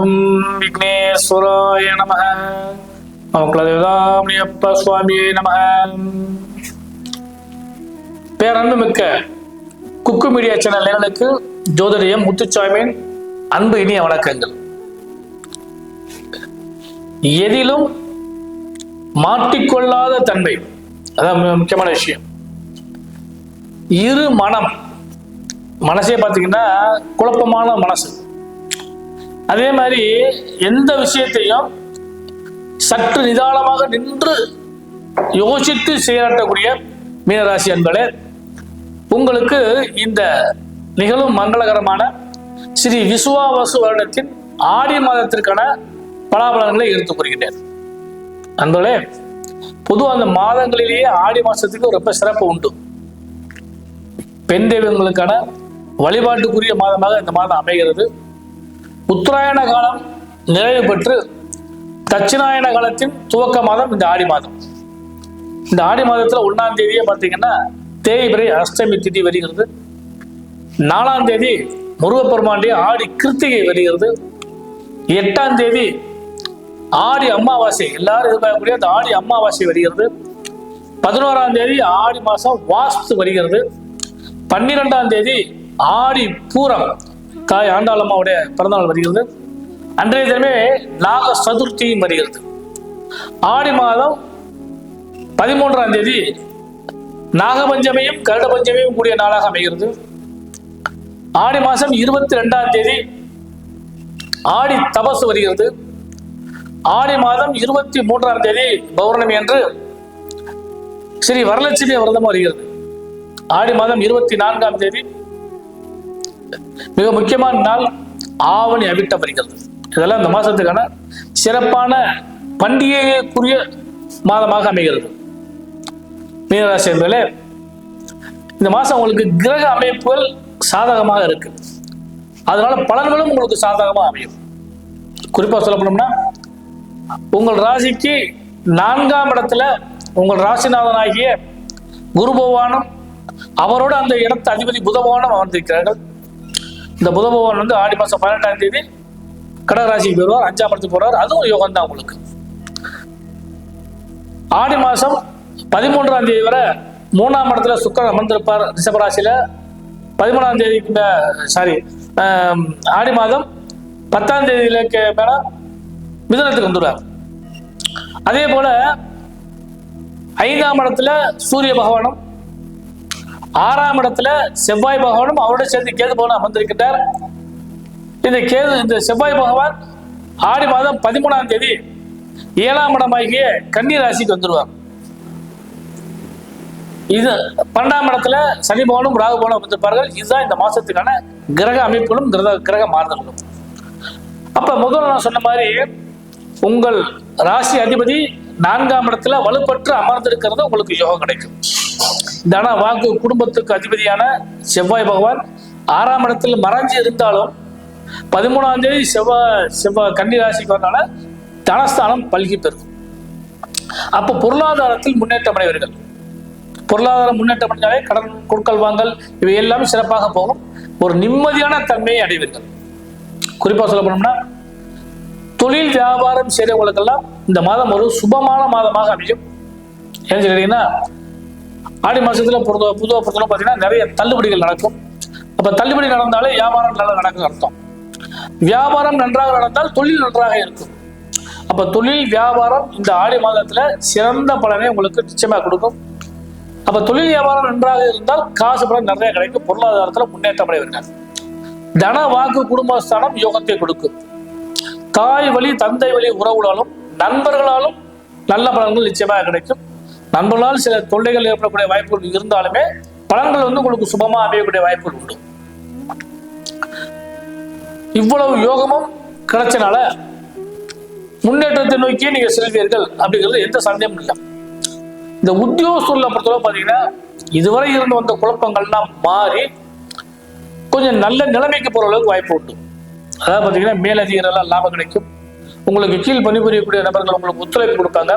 ஓம் விக்னேஸ்வராய நம குலதேவதாமணியப்ப சுவாமியே நம பேரன்பு மிக்க குக்கு மீடியா சேனல் நேரலுக்கு ஜோதிடம் முத்துச்சாமியின் அன்பு இனிய வணக்கங்கள். எதிலும் மாட்டிக்கொள்ளாத தன்மை. அதான் முக்கியமான விஷயம். இரு மனம். மனசே பார்த்தீங்கன்னா குழப்பமான மனசு. அதே மாதிரி எந்த விஷயத்தையும் சற்று நிதானமாக நின்று யோசித்து செயலாற்றக்கூடிய மீனராசி அன்பர்களே உங்களுக்கு இந்த நிகழும் மங்களகரமான ஸ்ரீ விசுவாவசு வருடத்தின் ஆடி மாதத்திற்கான பலாபலன்களை எடுத்துக் கூறுகின்றேன். அன்பர்களே பொதுவாக அந்த மாதங்களிலேயே ஆடி மாசத்துக்கு ரொம்ப சிறப்பு உண்டு. பெண் தெய்வங்களுக்கான வழிபாட்டுக்குரிய மாதமாக இந்த மாதம் அமைகிறது. உத்தராயண காலம் நிறைவு பெற்று தட்சிணாயன காலத்தின் துவக்க மாதம் இந்த ஆடி மாதம். இந்த ஆடி மாதத்தில் ஒன்றாம் தேதியே பார்த்தீங்கன்னா தேய்பிரை அஷ்டமி திதி வருகிறது. நாலாம் தேதி முருகப்பெருமாண்டிய ஆடி கிருத்திகை வருகிறது. எட்டாம் தேதி ஆடி அமாவாசை எல்லாரும் எதிர்பார்க்கக்கூடிய அந்த ஆடி அமாவாசை வருகிறது. பதினோராம் தேதி ஆடி மாதம் வாஸ்து வருகிறது. பன்னிரெண்டாம் தேதி ஆடி பூரம் தாய் ஆண்டாளம்மாவுடைய பிறந்தநாள் வருகிறது. அன்றைய தினமே நாக சதுர்த்தியும் வருகிறது. ஆடி மாதம் பதிமூன்றாம் தேதி நாகபஞ்சமியும் கருட பஞ்சமியும் கூடிய நாளாக அமைகிறது. ஆடி மாதம் இருபத்தி ரெண்டாம் தேதி ஆடி தபசு வருகிறது. ஆடி மாதம் இருபத்தி மூன்றாம் தேதி பௌர்ணமி அன்று ஸ்ரீ வரலட்சுமி விரதம் வருகிறது. ஆடி மாதம் இருபத்தி நான்காம் தேதி மிக முக்கியமான நாள் ஆவணி அவிட்டம் வருகிறது இதெல்லாம் இந்த மாசத்துக்கான சிறப்பான பண்டிகைக்குரிய மாதமாக அமைகிறது. மீனராசி என்பதிலே இந்த மாசம் உங்களுக்கு கிரக அமைப்புகள் சாதகமாக இருக்கு. அதனால பலன்களும் உங்களுக்கு சாதகமாக அமையும். குறிப்பா சொல்ல போனோம்னா உங்கள் ராசிக்கு நான்காம் இடத்துல உங்கள் ராசிநாதனாகிய குரு பகவானும் அவரோட அந்த இடத்த அதிபதி புத பகவானும் அமர்ந்திருக்கிறார்கள். இந்த புத பகவான் வந்து ஆடி மாசம் பதினெட்டாம் தேதி கடகராசிக்கு வருவார் அஞ்சாம் இடத்துக்கு போறார். அதுவும் யோகம் தான் உங்களுக்கு. ஆடி மாசம் பதிமூன்றாம் தேதி வரை மூணாம் இடத்துல சுக்கரன் அமர்ந்திருப்பார் ரிஷபராசியில. பதிமூணாம் தேதிக்கு சாரி ஆடி மாதம் பத்தாம் தேதியில மேல மிதனத்துக்கு வந்துடுவார். அதே போல ஐந்தாம் இடத்துல சூரிய பகவானும் ஆறாம் இடத்துல செவ்வாய் பகவானும் அவரோட சேர்ந்து கேது பகவான் அமர்ந்திருக்கின்றார். இந்த கேது இந்த செவ்வாய் பகவான் ஆடி மாதம் பதிமூணாம் தேதி ஏழாம் இடமாகிய கன்னி ராசிக்கு வந்துடுவார் இது பன்னெண்டாம் இடத்துல சனி பகவானும் ராகு பகவானும் அமர்ந்திருப்பார்கள். இதுதான் இந்த மாசத்துக்கான கிரக அமைப்புகளும் கிரக கிரக மாறுதல்களும். அப்ப முதல்ல நான் சொன்ன மாதிரி உங்கள் ராசி அதிபதி நான்காம் இடத்துல வலுப்பற்று அமர்ந்திருக்கிறது உங்களுக்கு யோகம் கிடைக்கும். தன வாக்கு குடும்பத்துக்கு அதிபதியான செவ்வாய் பகவான் ஆறாம் இடத்தில் மறைஞ்சு இருந்தாலும் பதிமூணாம் தேதி செவ்வாய் செவ்வாய் கன்னி ராசிக்கு வரனால தனஸ்தானம் பல்கி பெறும். அப்போ பொருளாதாரத்தில் முன்னேற்றம் அடைவீர்கள். பொருளாதார முன்னேற்றம் அடைஞ்சாலே கடன் கொடுக்கல் வாங்கல் இவை எல்லாமே சிறப்பாக போகும். ஒரு நிம்மதியான தன்மையை அடைவீர்கள். குறிப்பாக சொல்ல போனோம்னா தொழில் வியாபாரம் செய்கிறவங்களுக்கெல்லாம் இந்த மாதம் ஒரு சுபமான மாதமாக அமையும். ஏன்னு கேட்டீங்கன்னா ஆடி மாசத்துல பொறுத்த புதுவாக பொறுத்தவரை பார்த்தீங்கன்னா நிறைய தள்ளுபடிகள் நடக்கும். அப்ப தள்ளுபடி நடந்தாலே வியாபாரம் நல்லா நடக்கும் அர்த்தம். வியாபாரம் நன்றாக நடந்தால் தொழில் நன்றாக இருக்கும். அப்ப தொழில் வியாபாரம் இந்த ஆடி மாதத்துல சிறந்த பலனை உங்களுக்கு நிச்சயமா கொடுக்கும். அப்ப தொழில் வியாபாரம் நன்றாக இருந்தால் காசு பலன் நிறைய கிடைக்கும். பொருளாதாரத்துல முன்னேற்றம் அடைவீர்கள். தன வாக்கு குடும்பஸ்தானம் யோகத்தை கொடுக்கும். தாய் வழி தந்தை வழி உறவுகளாலும் நண்பர்களாலும் நல்ல பலன்கள் நிச்சயமாக கிடைக்கும். நண்பர்களால் சில தொல்லைகள் ஏற்படக்கூடிய வாய்ப்புகள் இருந்தாலுமே பலன்கள் வந்து உங்களுக்கு சுபமா அமையக்கூடிய வாய்ப்புகள் உண்டு. இவ்வளவு யோகமும் கிடைச்சனால முன்னேற்றத்தை நோக்கி நீங்க செல்வீர்கள் அப்படிங்கிறது எந்த சந்தேகமும் இல்லை. இந்த உத்தியோகஸ்தூர்ல பொறுத்தவரை பார்த்தீங்கன்னா இதுவரை இருந்து வந்த குழப்பங்கள்லாம் மாறி கொஞ்சம் நல்ல நிலைமைக்கு போற அளவுக்கு வாய்ப்பு உண்டு. அதாவது பார்த்தீங்கன்னா மேலதிகாரெல்லாம் லாபம் கிடைக்கும் உங்களுக்கு கீழ் பணிபுரியக்கூடிய நபர்கள் உங்களுக்கு ஒத்துழைப்பு கொடுப்பாங்க.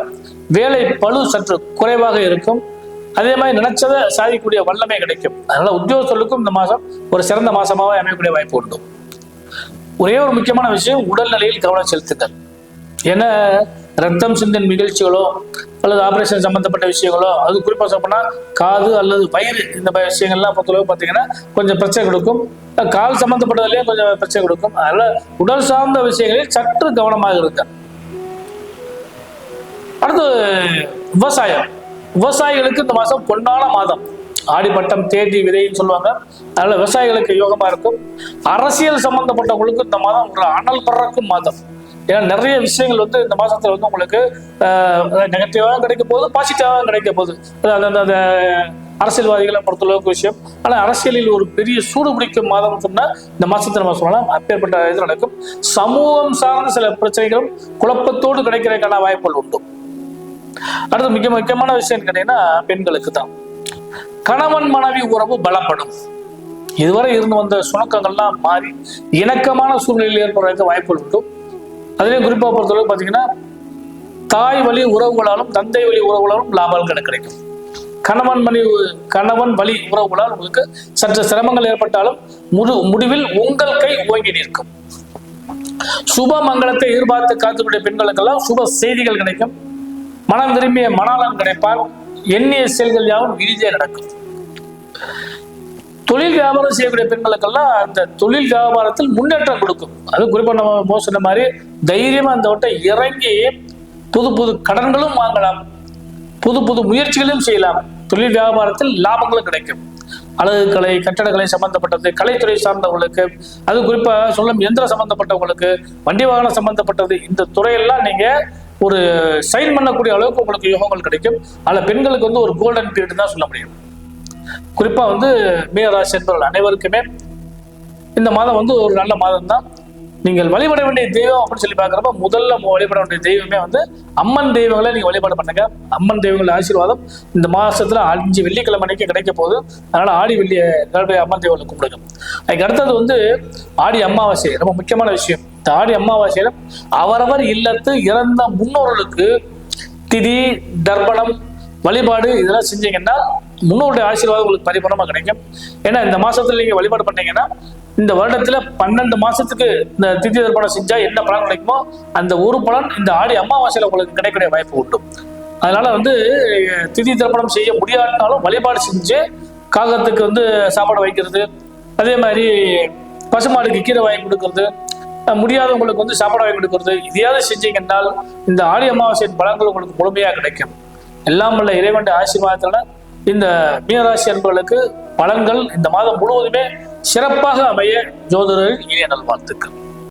வேலை பளு சற்று குறைவாக இருக்கும். அதே மாதிரி நினைச்சதை சாதிக்கக்கூடிய வல்லமை கிடைக்கும். அதனால உத்தியோகஸ்தர்களுக்கும் இந்த மாசம் ஒரு சிறந்த மாசமாவே அமையக்கூடிய வாய்ப்பு உண்டு. ஒரே ஒரு முக்கியமான விஷயம் உடல்நிலையில் கவனம் செலுத்துங்கள். ஏன்னா ரத்தம் சிந்தன் நிகழ்ச்சிகளோ அல்லது ஆபரேஷன் சம்பந்தப்பட்ட விஷயங்களோ அது குறிப்பாக சொல்லப்போனா காது அல்லது வயிறு இந்த மாதிரி விஷயங்கள்லாம் பொறுத்தளவு பார்த்தீங்கன்னா கொஞ்சம் பிரச்சனை கொடுக்கும். கால் சம்மந்தப்பட்டதுலேயும் கொஞ்சம் பிரச்சனை கொடுக்கும். அதனால உடல் சார்ந்த விஷயங்களில் சற்று கவனமாக இருக்க அடுத்து விவசாயம். விவசாயிகளுக்கு இந்த மாதம் பொன்னான மாதம். ஆடிப்பட்டம் தேடி விதைன்னு சொல்லுவாங்க. அதனால விவசாயிகளுக்கு யோகமா இருக்கும். அரசியல் சம்பந்தப்பட்டவங்களுக்கு இந்த மாதம் ஒரு அனல் பறக்கும் மாதம். ஏன்னா நிறைய விஷயங்கள் வந்து இந்த மாசத்துல வந்து உங்களுக்கு நெகட்டிவாக கிடைக்க போகுது பாசிட்டிவாக கிடைக்க போகுது அது அந்த அந்த அரசியல்வாதிகளை பொறுத்தளவுக்கு விஷயம். ஆனால் அரசியலில் ஒரு பெரிய சூடு பிடிக்கும் மாதம் சொன்னா இந்த மாசத்தை நம்ம சொல்லலாம் அப்பேற்பட்ட இது நடக்கும். சமூகம் சார்ந்த சில பிரச்சனைகளும் குழப்பத்தோடு கிடைக்கிறதுக்கான வாய்ப்புகள் உண்டு. அடுத்து மிக முக்கியமான விஷயம் கேட்டீங்கன்னா பெண்களுக்கு தான் கணவன் மனைவி உறவு பலப்படும். இதுவரை இருந்து வந்த சுணக்கங்கள்லாம் மாறி இணக்கமான சூழ்நிலையில் ஏற்படுறதுக்கு வாய்ப்புகள் உண்டு. அதுலேயும் குறிப்பாக பொறுத்தளவு பார்த்தீங்கன்னா தாய் வழி உறவுகளாலும் தந்தை வழி உறவுகளாலும் லாபங்கள் கிடைக்கும். கணவன் மணி கணவன் வழி உறவுகளால் உங்களுக்கு சற்று சிரமங்கள் ஏற்பட்டாலும் முழு முடிவில் உங்கள் கை ஓங்கி நிற்கும். சுப மங்களத்தை எதிர்பார்த்து காத்துக்கூடிய பெண்களுக்கெல்லாம் சுப செய்திகள் கிடைக்கும். மனம் விரும்பிய மணாளன் கிடைப்பால் எண்ணிய செயல்கள் யாவும் இனிதே நடக்கும். தொழில் வியாபாரம் செய்யக்கூடிய பெண்களுக்கெல்லாம் அந்த தொழில் வியாபாரத்தில் முன்னேற்றம் கொடுக்கும். அது குறிப்பா நம்ம மோ சொன்ன மாதிரி தைரியமா அந்த வட்டை இறங்கி புது புது கடன்களும் வாங்கலாம். புது புது முயற்சிகளும் செய்யலாம். தொழில் வியாபாரத்தில் லாபங்களும் கிடைக்கும். அழகுக்கலை கட்டடக்கலை சம்பந்தப்பட்டது கலைத்துறை சார்ந்தவங்களுக்கு அது குறிப்பா சொல்லும் எந்திரம் சம்பந்தப்பட்டவங்களுக்கு வண்டி வாகனம் சம்பந்தப்பட்டது இந்த துறையெல்லாம் நீங்க ஒரு சைன் பண்ணக்கூடிய அளவுக்கு உங்களுக்கு யோகங்கள் கிடைக்கும். அதில் பெண்களுக்கு வந்து ஒரு கோல்டன் பீரியட் தான் சொல்ல முடியும். குறிப்பாக வந்து மீனராசி என்பவர்கள் அனைவருக்குமே இந்த மாதம் வந்து ஒரு நல்ல மாதம் தான் நீங்கள் வழிபட வேண்டிய தெய்வம் அப்படின்னு சொல்லி பார்க்குறப்ப முதல்ல வழிபட வேண்டிய தெய்வமே வந்து அம்மன் தெய்வங்களை நீங்கள் வழிபாடு பண்ணுங்க. அம்மன் தெய்வங்கள் ஆசீர்வாதம் இந்த மாதத்தில் அஞ்சு வெள்ளிக்கிழமை வெள்ளிக்கிழமைக்கு கிடைக்க போகுது. அதனால் ஆடி வெள்ளி அம்மன் தெய்வங்களை கும்பிடுங்க. அதுக்கு அடுத்தது வந்து ஆடி அமாவாசை ரொம்ப முக்கியமான விஷயம். இந்த ஆடி அமாவாசையில அவரவர் இல்லத்து இறந்த முன்னோர்களுக்கு திதி தர்ப்பணம் வழிபாடு இதெல்லாம் செஞ்சீங்கன்னா முன்னோருடைய ஆசீர்வாதம் உங்களுக்கு பரிபூர்ணமாக கிடைக்கும். ஏன்னா இந்த மாசத்துல நீங்க வழிபாடு பண்ணீங்கன்னா இந்த வருடத்துல பன்னெண்டு மாசத்துக்கு இந்த திதி தர்ப்பணம் செஞ்சா என்ன பலன் கிடைக்குமோ அந்த ஒரு பலன் இந்த ஆடி அமாவாசையில உங்களுக்கு கிடைக்கக்கூடிய வாய்ப்பு உண்டு. அதனால வந்து திதி தர்ப்பணம் செய்ய முடியாட்டினாலும் வழிபாடு செஞ்சு காகத்துக்கு வந்து சாப்பாடு வைக்கிறது அதே மாதிரி பசுமாடுக்கு கீரை வாங்கி கொடுக்கறது முடியாதவங்களுக்கு வந்து சாப்பாடு வாங்கி கொடுக்கறது இதையாவது செஞ்சீங்கன்னால் இந்த ஆடி அமாவாசையின் பலன்கள் உங்களுக்கு முழுமையாக கிடைக்கும். எல்லாம் உள்ள இறைவன் ஆசீர்வாதத்தோட இந்த மீனராசி அன்பர்களுக்கு பலன்கள் இந்த மாதம் முழுவதுமே சிறப்பாக அமைய ஜோதிடரின் இணைய நல்வாழ்த்துக்கள்.